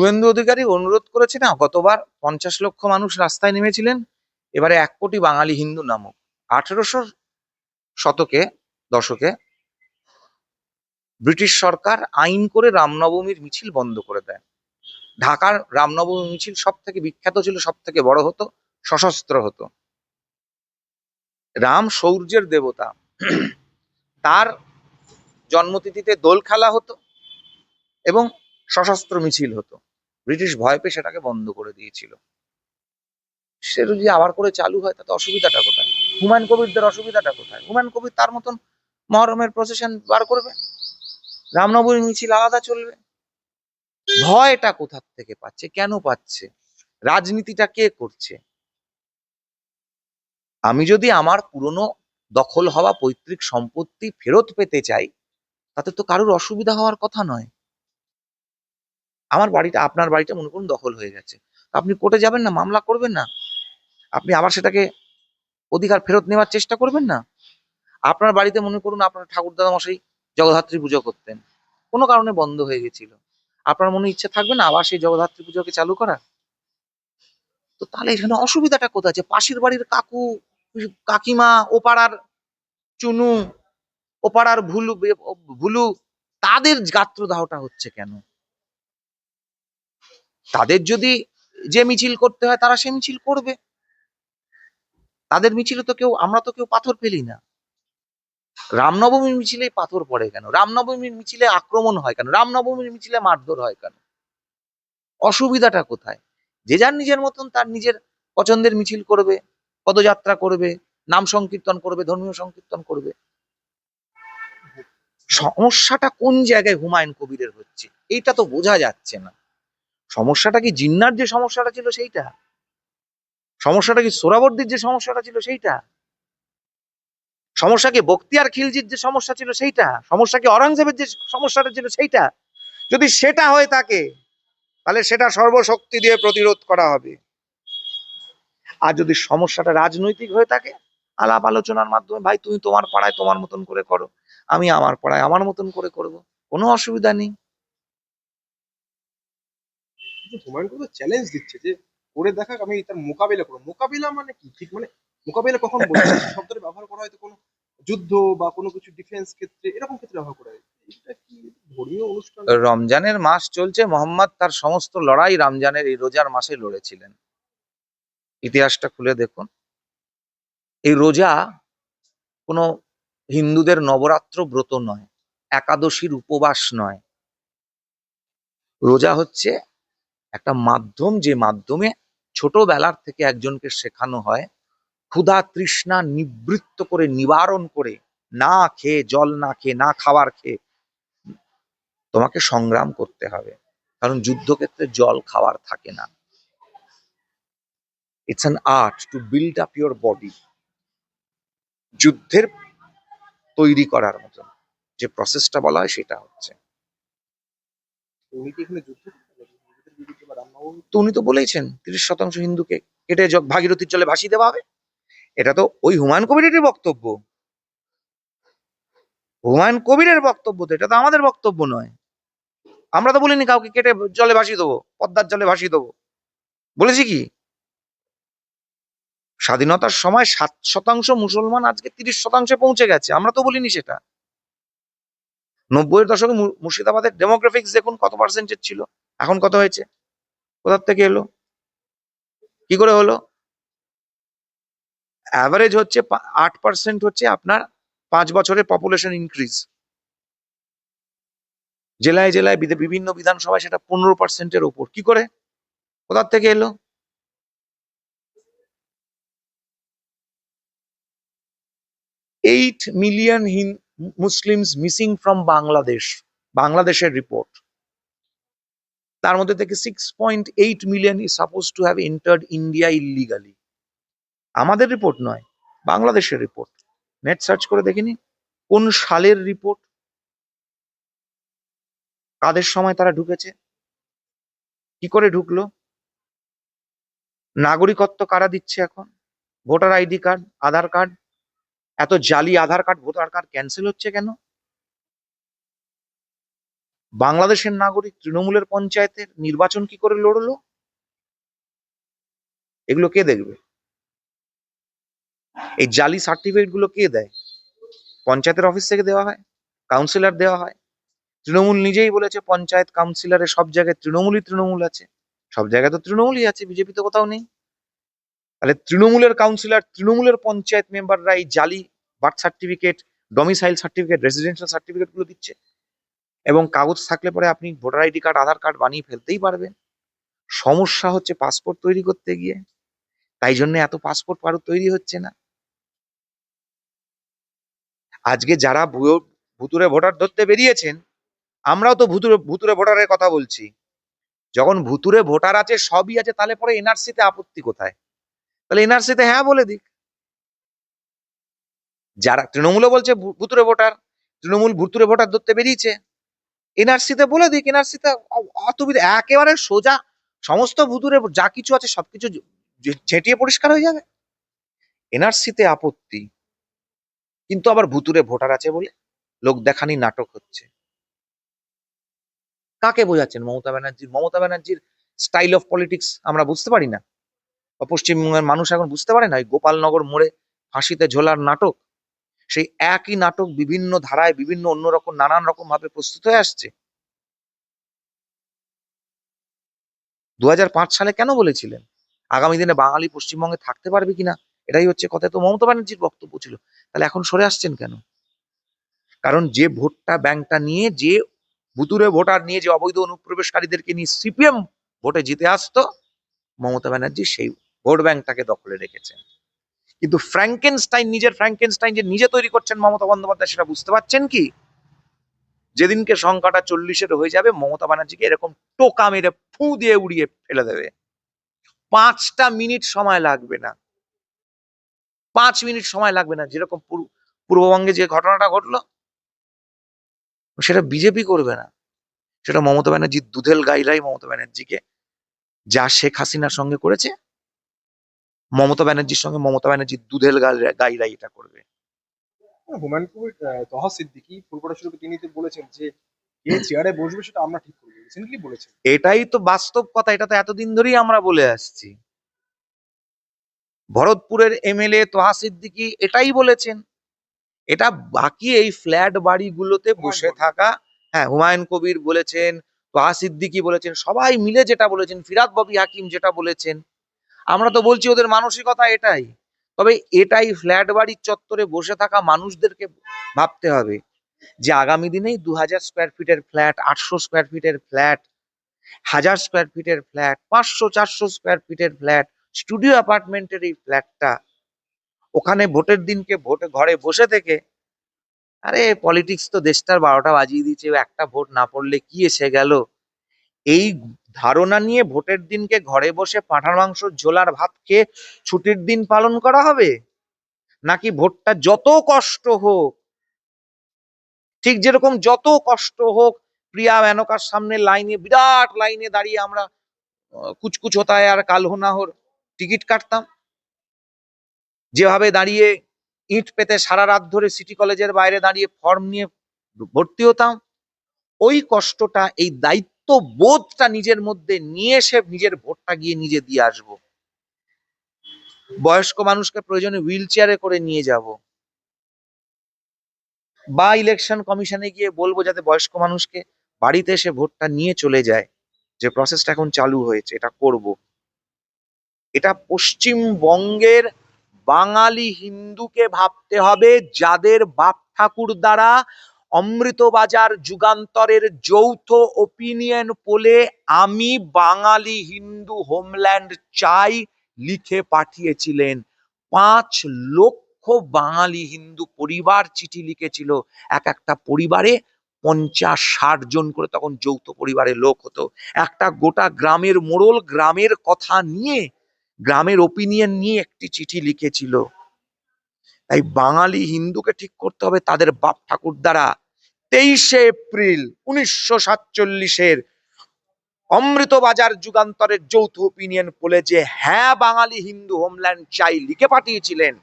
শুভেন্দু অধিকারী অনুরোধ করেছে না গতবার পঞ্চাশ লক্ষ মানুষ রাস্তায় নেমেছিলেন। এবারে এক কোটি বাঙালি হিন্দু নামক আঠেরোশো শতকে, দশকে ব্রিটিশ সরকার আইন করে রামনবমীর মিছিল বন্ধ করে দেয়। ঢাকার রামনবমী মিছিল সব থেকে বিখ্যাত ছিল সব থেকে বড় হতো, সশস্ত্র হতো। রাম শৌর্যের দেবতা, তার জন্মতিথিতে দোল খেলা হতো এবং সশস্ত্র মিছিল হতো। ব্রিটিশ ভয় পেয়ে সেটাকে বন্ধ করে দিয়েছিল। সে যদি আবার করে চালু হয়, তাতে অসুবিধাটা কোথায়? হুমায়ুন কবিরদের অসুবিধাটা কোথায়? হুমায়ুন কবির তার মতন মহরমের প্রসেশন বার করবে? রামনবমী মিছিল আলাদা চলবে? ভয়টা কোথার থেকে পাচ্ছে? কেন পাচ্ছে? রাজনীতিটা কে করছে? আমি যদি আমার পুরনো দখল হওয়া পৈতৃক সম্পত্তি ফেরত পেতে চাই, তাতে তো কারোর অসুবিধা হওয়ার কথা নয়। আমার বাড়িটা, আপনার বাড়িটা মনে করুন দখল হয়ে গেছে। আপনি কোর্টে যাবেন না, মামলা করবেন না? আপনি আবার সেটাকে অধিকার ফেরত নেওয়ার চেষ্টা করবেন না? আপনার বাড়িতে মনে করুন আপনার ঠাকুর দাদা মশাই জগদ্ধাত্রী পুজো করতেন। কোনো কারণে বন্ধ হয়ে গেছিল। আপনার মনে ইচ্ছে থাকবে না আবার সেই জগদ্ধাত্রী পুজোকে চালু করা? তো তাহলে এখানে অসুবিধাটা কোথায়? আছে পাশের বাড়ির কাকু, কাকিমা ও পাড়ার চুনু ও পাড়ার ভুলু ভুলু, তাদের গাত্রদাহটা হচ্ছে কেন? তাদের যদি যে মিছিল করতে হয়, তারা সে মিছিল করবে। তাদের মিছিলে তো কেউ, আমরা তো কেউ পাথর ফেলি না। রামনবমীর মিছিলে পাথর পড়ে কেন? রামনবমীর মিছিলে আক্রমণ হয় কেন? রামনবমীর মিছিলে মারধর হয় কেন? অসুবিধাটা কোথায়? যে যার নিজের মতন তার নিজের পছন্দের মিছিল করবে, পদযাত্রা করবে, নাম সংকীর্তন করবে, ধর্মীয় সংকীর্তন করবে। সমস্যাটা কোন জায়গায় হুমায়ুন কবিরের হচ্ছে? এইটা তো বোঝা যাচ্ছে না। সমস্যাটা কি জিন্নার যে সমস্যাটা ছিল সেইটা? সমস্যাটা কি সোরাবর্দির যে সমস্যাটা ছিল সেইটা? সমস্যা কি বক্তিয়ার খিলজির যে সমস্যা ছিল সেইটা? সমস্যা কি অরঙ্গজেবের যে সমস্যাটা ছিল সেইটা? যদি সেটা হয়ে থাকে তাহলে সেটা সর্বশক্তি দিয়ে প্রতিরোধ করা হবে। আর যদি সমস্যাটা রাজনৈতিক হয়ে থাকে আলাপ আলোচনার মাধ্যমে, ভাই, তুমি তোমার পাড়ায় তোমার মতন করে করো। আমি আমার পাড়ায় আমার মতন করে করব। কোনো অসুবিধা নেই। কিন্তু হুমায়ুন কবির চ্যালেঞ্জ দিচ্ছে যে করে দেখা আমি তার মোকাবিলা করব। মোকাবিলা মানে কি? ঠিক মানে মোকাবিলা কখন শব্দটা ব্যবহার করা হয়তো কোনো যুদ্ধ বা কোনো কিছু ডিফেন্স ক্ষেত্রে, এরকম ক্ষেত্রে ব্যবহার করা হয়। রমজানের মাস চলছে, মোহাম্মদ তার সমস্ত লড়াই রমজানের এই রোজার মাসে লড়েছিলেন। ইতিহাসটা খুলে দেখুন। এই রোজা কোনো হিন্দুদের নবরাত্র ব্রত নয়, একাদশীর উপবাস নয়। রোজা হচ্ছে একটা মাধ্যম যে মাধ্যমে ছোটবেলার থেকে একজনকে শেখানো হয়। ক্ষুধা তৃষ্ণা নিবৃত্ত করে নিবারণ করে না খেয়ে, জল না খেয়ে, না খাবার খেয়ে তোমাকে সংগ্রাম করতে হবে। কারণ যুদ্ধক্ষেত্রে জল খাওয়ার থাকে না। It's an art to build up your body যুদ্ধের তৈরি করার মতন। যে প্রসেসটা বলা হয় সেটা হচ্ছে। তো উনি তো বলেইছেন, তিরিশ শতাংশ হিন্দুকে কেটে ভাগীরথীর জলে ভাসিয়ে দেওয়া হবে। এটা তো ওই হুমায়ুন কবিরেরই বক্তব্য। হুমায়ুন কবিরের বক্তব্য তো, এটা তো আমাদের বক্তব্য নয়। আমরা তো বলিনি কাউকে কেটে জলে ভাসিয়ে দেবো, পদ্মার জলে ভাসিয়ে দেবো। বলেছি কি? স্বাধীনতার সময় সাত শতাংশ মুসলমান আজকে তিরিশ শতাংশে পৌঁছে গেছে, আমরা তো বলিনি সেটা। নব্বইয়ের দশকে মুর্শিদাবাদের ডেমোগ্রাফিক্স দেখুন কত পার্সেন্টেজ ছিল, এখন কত হয়েছে? কোথার থেকে এলো? কি করে হলো? অ্যাভারেজ হচ্ছে আট পার্সেন্ট হচ্ছে আপনার পাঁচ বছরের পপুলেশন ইনক্রিজ জেলায় জেলায় বিভিন্ন বিধানসভায় সেটা পনেরো পার্সেন্টের ওপর। কি করে? কোথার থেকে এলো? Eight million Muslims missing from Bangladesh বাংলাদেশের রিপোর্ট তার মধ্যে থেকে six point eight million is suppose to have entered India illegally আমাদের রিপোর্ট নয়, বাংলাদেশের রিপোর্ট নেট সার্চ করে দেখিনি কোন সালের রিপোর্ট কাদের সময় তারা ঢুকেছে? কি করে ঢুকলো? নাগরিকত্ব কারা দিচ্ছে এখন? Voter ID card, Aadhaar card? এত জালি Aadhaar card, voter card cancel হচ্ছে কেন? বাংলাদেশের নাগরিক তৃণমূলের পঞ্চায়েতের নির্বাচন কি করে লড়লো? এগুলো কে দেখবে? এই জালি সার্টিফিকেটগুলো কে দেয়? পঞ্চায়েতের অফিস থেকে দেওয়া হয়? কাউন্সিলর দেওয়া হয়? তৃণমূল নিজেই বলেছে পঞ্চায়েত কাউন্সিলরের সব জায়গায় তৃণমূলই তৃণমূল আছে। সব জায়গায় তো তৃণমূলই আছে, বিজেপি তো কোথাও নেই। তাহলে তৃণমূলের কাউন্সিলর তৃণমূলের পঞ্চায়েত মেম্বাররা এই জালি birth certificate domicile certificate residential সার্টিফিকেটগুলো দিচ্ছে। এবং কাগজ থাকলে পরে আপনি voter ID card, Aadhaar card বানিয়ে ফেলতেই পারবেন। সমস্যা হচ্ছে পাসপোর্ট তৈরি করতে গিয়ে। তাই জন্য এত পাসপোর্ট কারও তৈরি হচ্ছে না। আজকে যারা ভুতুরে ভোটার ধরতে বেরিয়েছেন, আমরাও তো ভুতুরে ভুতুরে ভোটারের কথা বলছি। যখন ভুতুরে ভোটার আছে, সবই আছে, তাহলে পরে এনআরসি তে আপত্তি কোথায়? তাহলে এনআরসি তে হ্যাঁ বলে দিক। যারা, তৃণমূলও বলছে ভুতুরে ভোটার, তৃণমূল ভুতুরে ভোটার ধরতে বেরিয়েছে। এনআরসি তে বলে দিক এনআরসি তে অ- একেবারে সোজা সমস্ত ভুতুরে যা কিছু আছে সবকিছু ঝেঁটিয়ে পরিষ্কার হয়ে যাবে। এনআরসি তে আপত্তি, কিন্তু আবার ভুতুরে ভোটার আছে বলে লোক দেখানি নাটক হচ্ছে। কাকে বোঝাচ্ছেন মমতা ব্যানার্জির মমতা ব্যানার্জির স্টাইল অফ পলিটিক্স আমরা বুঝতে পারি না। পশ্চিমবঙ্গের মানুষ এখন বুঝতে পারে না গোপালনগর মোড়ে ফাঁসিতে ঝোলার নাটক সেই একই নাটক বিভিন্ন ধারায় বিভিন্ন অন্যরকম, নানান রকম ভাবে প্রস্তুত হয়ে আসছে। দু সালে কেন বলেছিলেন? আগামী দিনে বাঙালি পশ্চিমবঙ্গে থাকতে পারবে কিনা? এটাই হচ্ছে কথা। তো মমতা ব্যানার্জির বক্তব্য ছিল। তাহলে এখন সরে আসছেন কেন? কারণ যে ভোটটা, ব্যাংকটা নিয়ে, যে ভুতুরে ভোটার নিয়ে, যে অবৈধ অনুপ্রবেশকারীদেরকে নিয়ে সিপিএম ভোটে জিতে আসতো, মমতা ব্যানার্জি সেই ভোট ব্যাংকটাকে দখলে রেখেছেন। কিন্তু ফ্র্যাঙ্কেনস্টাইন নিজের ফ্র্যাঙ্কেনস্টাইন যে নিজে তৈরি করছেন মমতা বন্দ্যোপাধ্যায়, সেটা বুঝতে পারছেন কি? যেদিনকে সংখ্যাটা চল্লিশের হয়ে যাবে, মমতা ব্যানার্জিকে এরকম টোকা মেরে ফু দিয়ে উড়িয়ে ফেলে দেবে। পাঁচটা মিনিট সময় লাগবে না। পাঁচ মিনিট সময় লাগবে না, যেরকম পূর্ব- পূর্ববঙ্গে যে ঘটনাটা ঘটলো। সেটা বিজেপি করবে না। সেটা মমতা ব্যানার্জি দুধেল গাইলাই মমতা ব্যানার্জিকে, যা শেখ হাসিনার সঙ্গে করেছে মমতা ব্যানার্জির সঙ্গে মমতা ব্যানার্জির দুধেল গাইরা- গাইরাই এটা করবে। হুমায়ুন কবির তহা সিদ্দিকি ফুলকড়া শুরুকে তিনি তো বলেছেন যে কে চেয়ারে বসবে সেটা আমরা ঠিক করব রিসেন্টলি বলেছেন। এটাই তো বাস্তব কথা এটা তো এতদিন ধরেই আমরা বলে আসছি। ভরতপুরের এমএলএ তোহা সিদ্দিকি এটাই বলেছেন। এটা বাকি এই ফ্ল্যাট বাড়িগুলোতে বসে থাকা হ্যাঁ হুমায়ুন কবির বলেছেন তোহা সিদ্দিকি বলেছেন সবাই মিলে যেটা বলেছেন ফিরাদ ববি হাকিম যেটা বলেছেন আমরা তো বলছি ওদের মানসিকতা এটাই। তবে এটাই ফ্ল্যাট বাড়ির চত্বরে বসে থাকা মানুষদেরকে ভাবতে হবে যে আগামী দিনেই দু হাজার স্কোয়ার ফিটের ফ্ল্যাট আটশো স্কোয়ার ফিটের ফ্ল্যাট হাজার স্কোয়ার ফিটের ফ্ল্যাট পাঁচশো, চারশো স্কোয়ার ফিটের ফ্ল্যাট স্টুডিও অ্যাপার্টমেন্টের এই ফ্ল্যাটটা ওখানে ভোটের দিনকে ভোটে, ঘরে বসে থেকে, আরে পলিটিক্স তো দেশটার বারোটা বাজিয়ে দিয়েছে, একটা ভোট না পড়লে কি এসে গেল? এই ধারণা নিয়ে ভোটের দিনকে ঘরে বসে পাঁঠার মাংস, ঝোলার ভাত খেয়ে ছুটির দিন পালন করা হবে? নাকি ভোটটা যত কষ্ট হোক, ঠিক যেরকম যত কষ্ট হোক, প্রিয়া মেনকার সামনে লাইনে, বিরাট লাইনে দাঁড়িয়ে আমরা কুচকুচ হতায় আর কালহো নাহর টিকিট কাটতাম? যেভাবে দাঁড়িয়ে ইট পেতে সারা রাত ধরে সিটি কলেজের বাইরে দাঁড়িয়ে ফর্ম নিয়ে ভর্তি হতাম, ওই কষ্টটা, এই দায়িত্ব বোধটা নিজের মধ্যে নিয়ে এসে নিজের ভোটটা গিয়ে নিজে দিয়ে আসব। বয়স্ক মানুষকে প্রয়োজনে হুইল চেয়ারে করে নিয়ে যাব। বা ইলেকশন কমিশনে গিয়ে বলব যাতে বয়স্ক মানুষকে বাড়িতে এসে ভোটটা নিয়ে চলে যায়। যে প্রসেসটা এখন চালু হয়েছে, এটা করব। এটা পশ্চিমবঙ্গের বাঙালি হিন্দুকে ভাবতে হবে যাদের বাপ ঠাকুর দ্বারা অমৃতবাজার যুগান্তরের যৌথ ওপিনিয়ন পোলে আমি বাঙালি হিন্দু হোমল্যান্ড চাই লিখে পাঠিয়েছিলেন। পাঁচ লক্ষ বাঙালি হিন্দু পরিবার চিঠি লিখেছিল। এক একটা পরিবারে পঞ্চাশ ষাট জন করে তখন যৌথ পরিবারের লোক হতো। একটা গোটা গ্রামের মোড়ল গ্রামের কথা নিয়ে, গ্রামের ওপিনিয়ন নিয়ে একটি চিঠি লিখেছিল। তাই বাঙালি হিন্দুকে ঠিক করতে হবে তাদের বাপ ঠাকুর দ্বারা। তেইশে এপ্রিল উনিশশো সাতচল্লিশের অমৃতবাজার যুগান্তরের যৌথ ওপিনিয়ন বলে যে হ্যাঁ বাঙালি হিন্দু হোমল্যান্ড চাই লিখে পাঠিয়েছিলেন,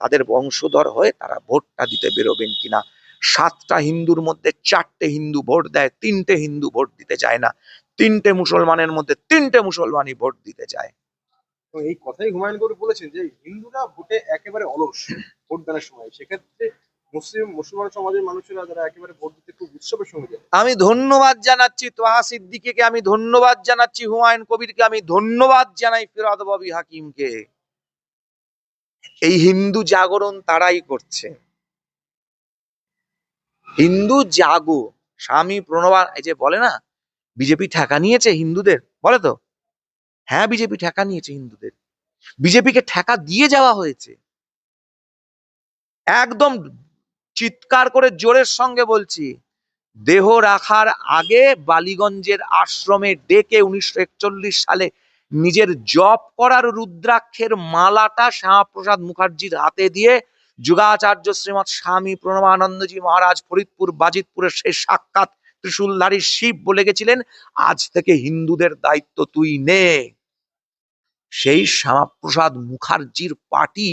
তাদের বংশধর হয়ে তারা ভোটটা দিতে বেরোবেন কিনা? সাতটা হিন্দুর মধ্যে চারটে হিন্দু ভোট দেয়, তিনটে হিন্দু ভোট দিতে চায় না। তিনটে মুসলমানের মধ্যে তিনটে মুসলমানই ভোট দিতে চায়। তো এই কথাই হুমায়ুন কবির বলেছেন যে হিন্দুরা ভোটে একেবারে অলস ভোট দানের সময়। সেক্ষেত্রে মুসলিম, মুসলমান সমাজের মানুষেরা যারা একেবারে ভোট দিতে খুব উৎসবের সঙ্গে যায়। আমি ধন্যবাদ জানাচ্ছি তোহা সিদ্দিকীকে, আমি ধন্যবাদ জানাচ্ছি হুমায়ুন কবিরকে, আমি ধন্যবাদ জানাই ফিরাদ ববি হাকিমকে। এই হিন্দু জাগরণ তারাই করছে। হিন্দু জাগো। স্বামী প্রণবান এই যে বলে না, বিজেপি ঠেকা নিয়েছে হিন্দুদের, বলে তো? হ্যাঁ বিজেপি ঠেকা নিয়েছে হিন্দুদের। বিজেপিকে ঠেকা দিয়ে যাওয়া হয়েছে। একদম চিৎকার করে জোরের সঙ্গে বলছি, দেহ রাখার আগে বালিগঞ্জের আশ্রমে ডেকে উনিশশো একচল্লিশ সালে নিজের জপ করার রুদ্রাক্ষের মালাটা শ্যামাপ্রসাদ মুখার্জির হাতে দিয়ে যুগাচার্য শ্রীমৎ স্বামী প্রণবানন্দজি মহারাজ ফরিদপুর, বাজিতপুরের সেই সাক্ষাৎ ত্রিশূলধারী শিব বলে গেছিলেন, আজ থেকে হিন্দুদের দায়িত্ব তুই নে। সেই শ্যামাপ্রসাদ মুখার্জির পার্টি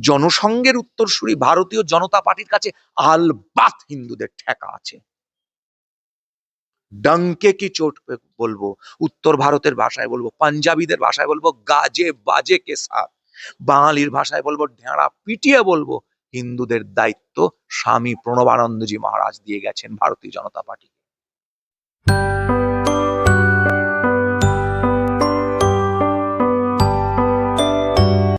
জনসংঘের উত্তরসূরি ভারতীয় জনতা পার্টির কাছে আলবাত হিন্দুদের ঠেকা আছে। ডঙ্কে কি চোট বলব? উত্তর ভারতের ভাষায় বলব, পাঞ্জাবিদের ভাষায় বলব, গাজে বাজে কে সাথ বাঙালির ভাষায় বলব, ঢেঁড়া পিটিয়ে বলব, হিন্দুদের দায়িত্ব স্বামী প্রণবানন্দজি মহারাজ দিয়ে গেছেন ভারতীয় জনতা পার্টি